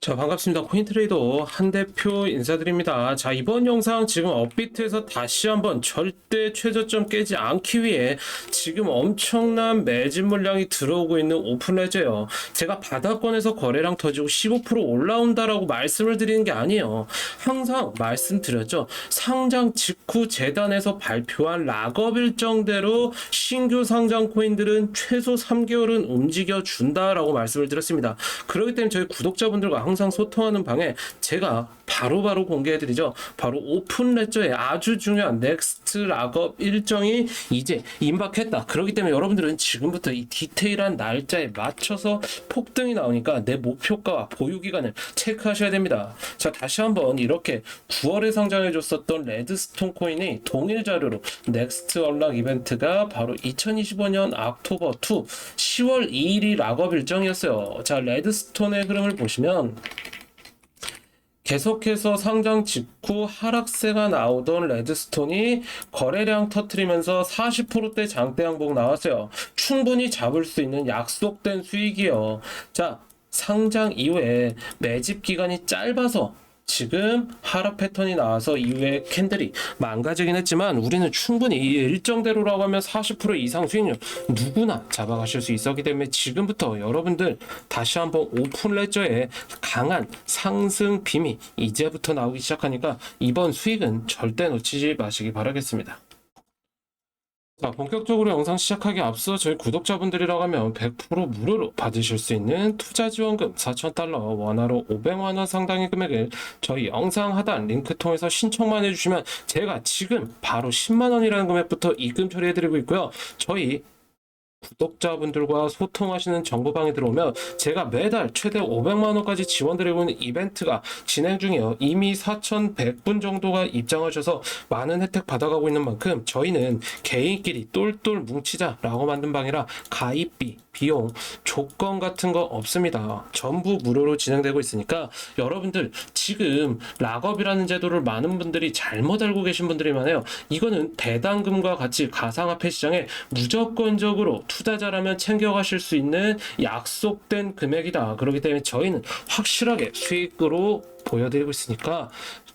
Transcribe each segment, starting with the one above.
자, 반갑습니다. 코인트레이더 한 대표 인사드립니다. 자, 이번 영상 지금 업비트에서 다시 한번 절대 최저점 깨지 않기 위해 지금 엄청난 매진 물량이 들어오고 있는 오픈레저예요. 제가 바닥권에서 거래량 터지고 15% 올라온다라고 말씀을 드리는 게 아니에요. 항상 말씀드렸죠. 상장 직후 재단에서 발표한 락업 일정대로 신규 상장 코인들은 최소 3개월은 움직여 준다라고 말씀을 드렸습니다. 그렇기 때문에 저희 구독자분들과 항상 소통하는 방에 제가 바로 바로 공개해드리죠. 바로 오픈 레저의 아주 중요한 넥스트 락업 일정이 이제 임박했다. 그렇기 때문에 여러분들은 지금부터 이 디테일한 날짜에 맞춰서 폭등이 나오니까 내 목표가와 보유 기간을 체크하셔야 됩니다. 자, 다시 한번 이렇게 9월에 상장해줬었던 레드스톤 코인이 동일 자료로 넥스트 언락 이벤트가 바로 2025년 악토버 2 10월 2일이 락업 일정이었어요. 자, 레드스톤의 흐름을 보시면 계속해서 상장 직후 하락세가 나오던 레드스톤이 거래량 터트리면서 40%대 장대 항복 나왔어요. 충분히 잡을 수 있는 약속된 수익이요. 자, 상장 이후에 매집 기간이 짧아서 지금 하락 패턴이 나와서 이후에 캔들이 망가지긴 했지만 우리는 충분히 이 일정대로라고 하면 40% 이상 수익률 누구나 잡아가실 수 있었기 때문에 지금부터 여러분들 다시 한번 오픈 레저의 강한 상승 빔이 이제부터 나오기 시작하니까 이번 수익은 절대 놓치지 마시기 바라겠습니다. 자, 본격적으로 영상 시작하기 앞서 저희 구독자분들이라고 하면 100% 무료로 받으실 수 있는 투자 지원금 4,000달러 원화로 500만원 상당의 금액을 저희 영상 하단 링크 통해서 신청만 해주시면 제가 지금 바로 10만원이라는 금액부터 입금 처리해드리고 있고요. 저희 구독자분들과 소통하시는 정보방에 들어오면 제가 매달 최대 500만 원까지 지원드리고 있는 이벤트가 진행 중이에요. 이미 4,100분 정도가 입장하셔서 많은 혜택 받아가고 있는 만큼 저희는 개인끼리 똘똘 뭉치자라고 만든 방이라 가입비, 비용, 조건 같은 거 없습니다. 전부 무료로 진행되고 있으니까 여러분들 지금 락업이라는 제도를 많은 분들이 잘못 알고 계신 분들이 많아요. 이거는 배당금과 같이 가상화폐 시장에 무조건적으로 투자자라면 챙겨가실 수 있는 약속된 금액이다. 그렇기 때문에 저희는 확실하게 수익으로 보여드리고 있으니까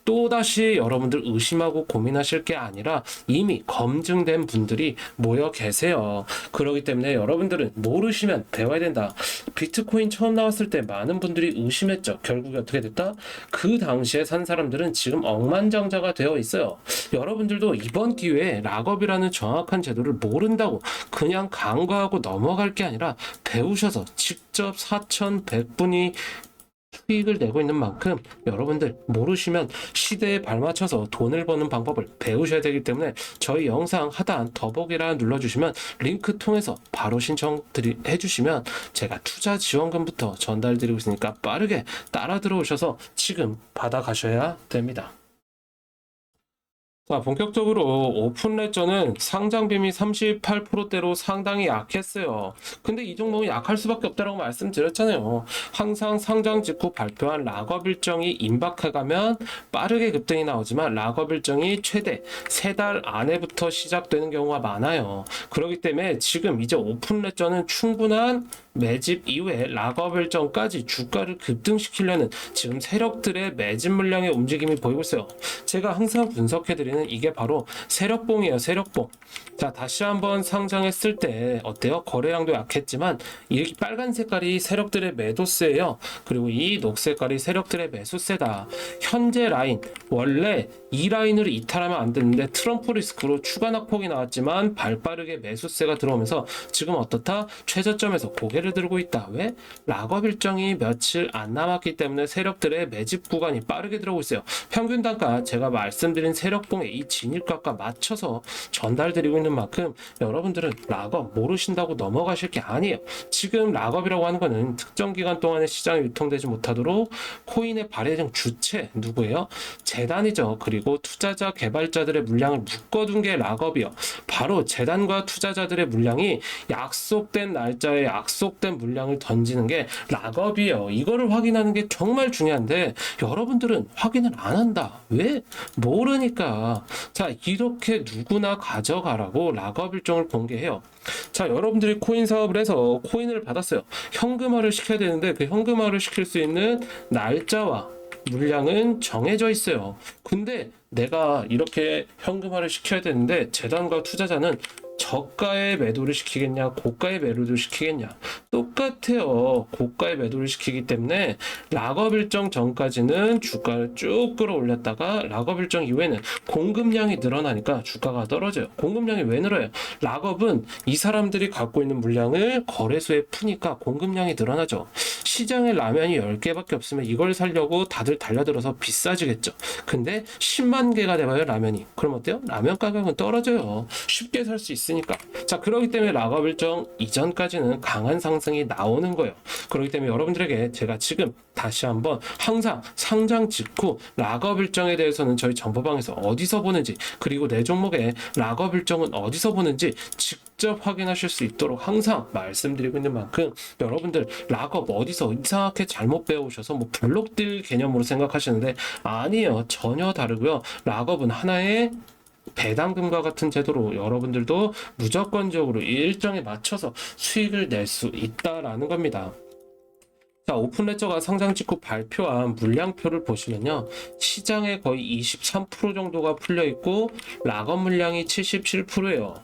또다시 여러분들 의심하고 고민하실 게 아니라 이미 검증된 분들이 모여 계세요. 그렇기 때문에 여러분들은 모르시면 배워야 된다. 비트코인 처음 나왔을 때 많은 분들이 의심했죠. 결국에 어떻게 됐다? 그 당시에 산 사람들은 지금 억만장자가 되어 있어요. 여러분들도 이번 기회에 락업이라는 정확한 제도를 모른다고 그냥 간과하고 넘어갈 게 아니라 배우셔서 직접 4,100분이 수익을 내고 있는 만큼 여러분들 모르시면 시대에 발맞춰서 돈을 버는 방법을 배우셔야 되기 때문에 저희 영상 하단 더보기란 눌러주시면 링크 통해서 바로 신청 드리, 해주시면 제가 투자 지원금부터 전달드리고 있으니까 빠르게 따라 들어오셔서 지금 받아가셔야 됩니다. 자, 본격적으로 오픈 레저는 상장 빔이 38%대로 상당히 약했어요. 근데 이 종목은 약할 수밖에 없다라고 말씀드렸잖아요. 항상 상장 직후 발표한 락업 일정이 임박해가면 빠르게 급등이 나오지만 락업 일정이 최대 3달 안에부터 시작되는 경우가 많아요. 그렇기 때문에 지금 이제 오픈 레저는 충분한 매집 이후에 락업 일정까지 주가를 급등시키려는 지금 세력들의 매집 물량의 움직임이 보이고 있어요. 제가 항상 분석해드리는 이게 바로 세력봉이에요. 세력봉. 자 다시 한번 상장했을 때 어때요? 거래량도 약했지만 이 빨간 색깔이 세력들의 매도세예요. 그리고 이 녹색깔이 세력들의 매수세다. 현재 라인 원래 이 라인을 이탈하면 안 되는데 트럼프 리스크로 추가 낙폭이 나왔지만 발빠르게 매수세가 들어오면서 지금 어떻다? 최저점에서 고개를 들고 있다. 왜? 락업 일정이 며칠 안 남았기 때문에 세력들의 매집 구간이 빠르게 들어오고 있어요. 평균 단가 제가 말씀드린 세력봉 의이 진입값과 맞춰서 전달드리고 있는 만큼 여러분들은 락업 모르신다고 넘어가실 게 아니에요. 지금 락업이라고 하는 거는 특정 기간 동안에 시장에 유통되지 못하도록 코인의 발행 주체 누구예요? 재단이죠. 그리고 투자자 개발자들의 물량을 묶어둔 게 락업이요. 바로 재단과 투자자들의 물량이 약속된 날짜에 약속된 물량을 던지는 게 락업이에요. 이거를 확인하는 게 정말 중요한데 여러분들은 확인을 안 한다. 왜? 모르니까. 자, 이렇게 누구나 가져가라고 락업 일정을 공개해요. 자, 여러분들이 코인 사업을 해서 코인을 받았어요. 현금화를 시켜야 되는데 그 현금화를 시킬 수 있는 날짜와 물량은 정해져 있어요. 근데 내가 이렇게 현금화를 시켜야 되는데 재단과 투자자는 저가의 매도를 시키겠냐, 고가의 매도를 시키겠냐. 똑같아요. 고가의 매도를 시키기 때문에 락업 일정 전까지는 주가를 쭉 끌어올렸다가 락업 일정 이후에는 공급량이 늘어나니까 주가가 떨어져요. 공급량이 왜 늘어요? 락업은 이 사람들이 갖고 있는 물량을 거래소에 푸니까 공급량이 늘어나죠. 시장에 라면이 10개밖에 없으면 이걸 살려고 다들 달려들어서 비싸지겠죠. 근데 10만 개가 돼봐요, 라면이. 그럼 어때요? 라면 가격은 떨어져요. 쉽게 살 수 있 으니까. 자, 그렇기 때문에 락업 일정 이전까지는 강한 상승이 나오는 거예요. 그렇기 때문에 여러분들에게 제가 지금 다시 한번 항상 상장 직후 락업 일정에 대해서는 저희 정보방에서 어디서 보는지 그리고 내 종목의 락업 일정은 어디서 보는지 직접 확인하실 수 있도록 항상 말씀드리고 있는 만큼 여러분들 락업 어디서 이상하게 잘못 배우셔서 뭐 블록딜 개념으로 생각하시는데 아니에요 전혀 다르고요 락업은 하나의 배당금과 같은 제도로 여러분들도 무조건적으로 일정에 맞춰서 수익을 낼 수 있다라는 겁니다. 자, 오픈레저가 상장 직후 발표한 물량표를 보시면요. 시장에 거의 23% 정도가 풀려 있고 락업 물량이 77%예요.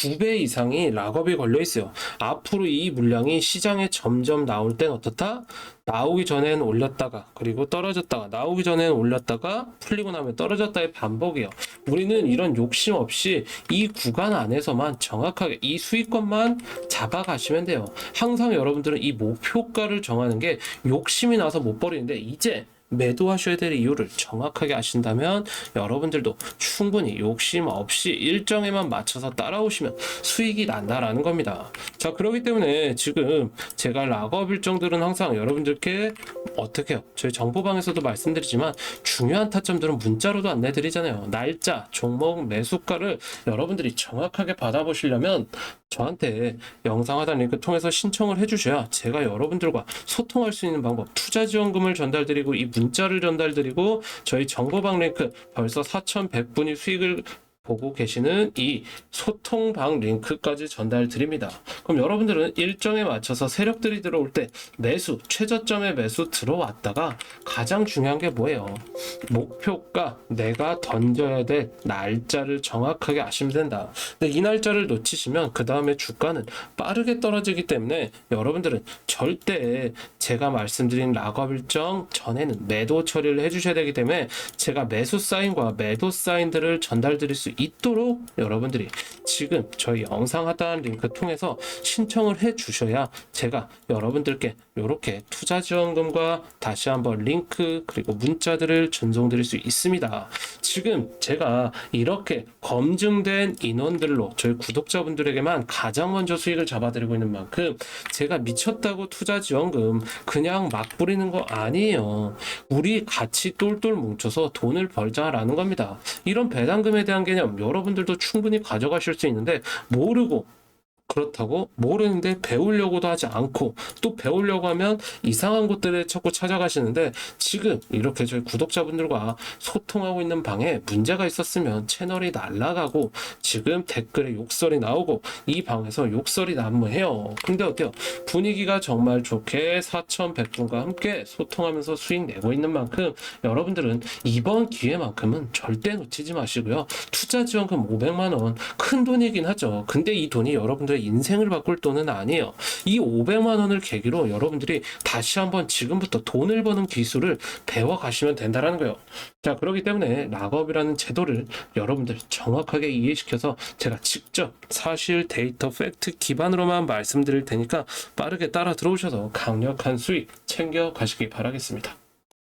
두 배 이상이 락업이 걸려 있어요. 앞으로 이 물량이 시장에 점점 나올 땐 어떻다? 나오기 전엔 올렸다가 그리고 떨어졌다가 나오기 전엔 올렸다가 풀리고 나면 떨어졌다의 반복이에요. 우리는 이런 욕심 없이 이 구간 안에서만 정확하게 이 수익권만 잡아가시면 돼요. 항상 여러분들은 이 목표가를 정하는 게 욕심이 나서 못 버리는데 이제 매도하셔야 될 이유를 정확하게 아신다면 여러분들도 충분히 욕심 없이 일정에만 맞춰서 따라오시면 수익이 난다라는 겁니다. 자, 그렇기 때문에 지금 제가 락업 일정들은 항상 여러분들께 어떻게 해요? 저희 정보방에서도 말씀드리지만 중요한 타점들은 문자로도 안내드리잖아요. 날짜, 종목, 매수가를 여러분들이 정확하게 받아보시려면 저한테 영상 하단 링크 통해서 신청을 해주셔야 제가 여러분들과 소통할 수 있는 방법, 투자 지원금을 전달드리고 이 문자를 전달드리고 저희 정보방 링크 벌써 4,100분이 수익을 보고 계시는 이 소통방 링크까지 전달 드립니다. 그럼 여러분들은 일정에 맞춰서 세력들이 들어올 때 매수, 최저점의 매수 들어왔다가 가장 중요한 게 뭐예요? 목표가 내가 던져야 될 날짜를 정확하게 아시면 된다. 근데 이 날짜를 놓치시면 그 다음에 주가는 빠르게 떨어지기 때문에 여러분들은 절대 제가 말씀드린 락업 일정 전에는 매도 처리를 해주셔야 되기 때문에 제가 매수 사인과 매도 사인들을 전달 드릴 수 있도록 여러분들이 지금 저희 영상 하단 링크 통해서 신청을 해 주셔야 제가 여러분들께 이렇게 투자 지원금과 다시 한번 링크 그리고 문자들을 전송 드릴 수 있습니다. 지금 제가 이렇게 검증된 인원들로 저희 구독자분들에게만 가장 먼저 수익을 잡아드리고 있는 만큼 제가 미쳤다고 투자 지원금 그냥 막 뿌리는 거 아니에요. 우리 같이 똘똘 뭉쳐서 돈을 벌자라는 겁니다. 이런 배당금에 대한 개념 여러분들도 충분히 가져가실 수 있는데 모르고 그렇다고 모르는데 배우려고도 하지 않고 또 배우려고 하면 이상한 곳들에 자꾸 찾아가시는데 지금 이렇게 저희 구독자분들과 소통하고 있는 방에 문제가 있었으면 채널이 날라가고 지금 댓글에 욕설이 나오고 이 방에서 욕설이 난무해요. 근데 어때요? 분위기가 정말 좋게 4,100분과 함께 소통하면서 수익 내고 있는 만큼 여러분들은 이번 기회만큼은 절대 놓치지 마시고요. 투자 지원금 500만 원 큰 돈이긴 하죠. 근데 이 돈이 여러분들의 인생을 바꿀 돈은 아니에요. 이 500만 원을 계기로 여러분들이 다시 한번 지금부터 돈을 버는 기술을 배워 가시면 된다라는 거예요. 자, 그렇기 때문에 락업이라는 제도를 여러분들 정확하게 이해시켜서 제가 직접 사실 데이터 팩트 기반으로만 말씀드릴 테니까 빠르게 따라 들어오셔서 강력한 수익 챙겨 가시기 바라겠습니다.